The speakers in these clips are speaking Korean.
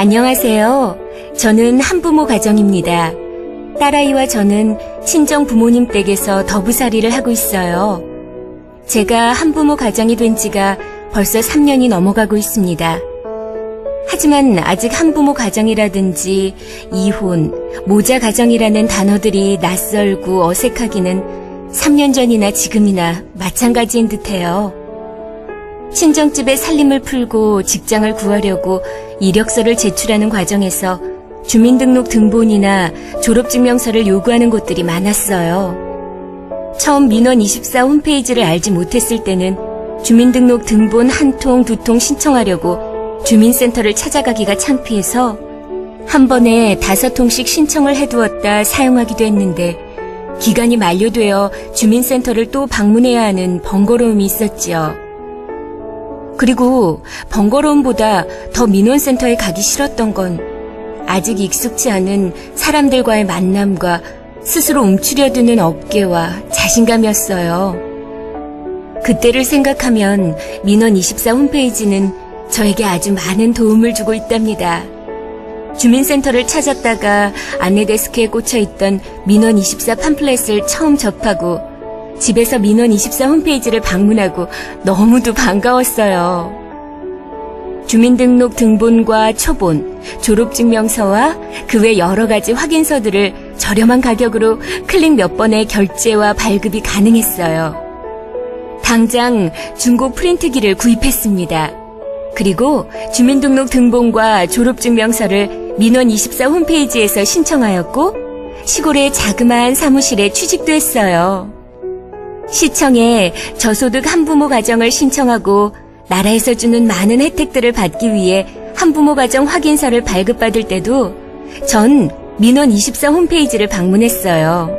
안녕하세요. 저는 한부모 가정입니다. 딸아이와 저는 친정 부모님 댁에서 더부살이를 하고 있어요. 제가 한부모 가정이 된 지가 벌써 3년이 넘어가고 있습니다. 하지만 아직 한부모 가정이라든지 이혼, 모자 가정이라는 단어들이 낯설고 어색하기는 3년 전이나 지금이나 마찬가지인 듯해요. 친정집에 살림을 풀고 직장을 구하려고 이력서를 제출하는 과정에서 주민등록 등본이나 졸업증명서를 요구하는 곳들이 많았어요. 처음 민원24 홈페이지를 알지 못했을 때는 주민등록 등본 한 통, 두 통 신청하려고 주민센터를 찾아가기가 창피해서 한 번에 다섯 통씩 신청을 해두었다 사용하기도 했는데 기간이 만료되어 주민센터를 또 방문해야 하는 번거로움이 있었지요. 그리고 번거로움보다 더 민원센터에 가기 싫었던 건 아직 익숙치 않은 사람들과의 만남과 스스로 움츠려드는 어깨와 자신감이었어요. 그때를 생각하면 민원24 홈페이지는 저에게 아주 많은 도움을 주고 있답니다. 주민센터를 찾았다가 안내데스크에 꽂혀있던 민원24 팜플렛을 처음 접하고 집에서 민원24 홈페이지를 방문하고 너무도 반가웠어요. 주민등록 등본과 초본, 졸업증명서와 그 외 여러 가지 확인서들을 저렴한 가격으로 클릭 몇 번의 결제와 발급이 가능했어요. 당장 중고 프린트기를 구입했습니다. 그리고 주민등록 등본과 졸업증명서를 민원24 홈페이지에서 신청하였고 시골의 자그마한 사무실에 취직도 했어요. 시청에 저소득 한부모 가정을 신청하고 나라에서 주는 많은 혜택들을 받기 위해 한부모 가정 확인서를 발급받을 때도 전 민원 24 홈페이지를 방문했어요.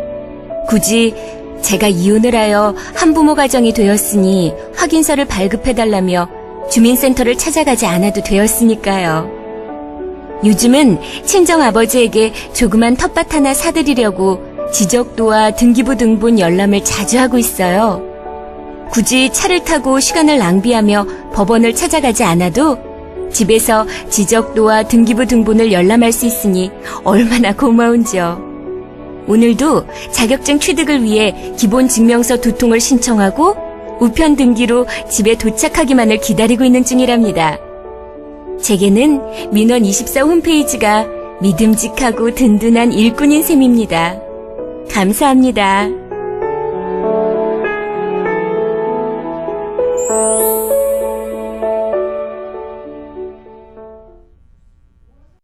굳이 제가 이혼을 하여 한부모 가정이 되었으니 확인서를 발급해달라며 주민센터를 찾아가지 않아도 되었으니까요. 요즘은 친정 아버지에게 조그만 텃밭 하나 사드리려고 지적도와 등기부 등본 열람을 자주 하고 있어요. 굳이 차를 타고 시간을 낭비하며 법원을 찾아가지 않아도 집에서 지적도와 등기부 등본을 열람할 수 있으니 얼마나 고마운지요. 오늘도 자격증 취득을 위해 기본 증명서 두 통을 신청하고 우편 등기로 집에 도착하기만을 기다리고 있는 중이랍니다. 제게는 민원24 홈페이지가 믿음직하고 든든한 일꾼인 셈입니다. 감사합니다.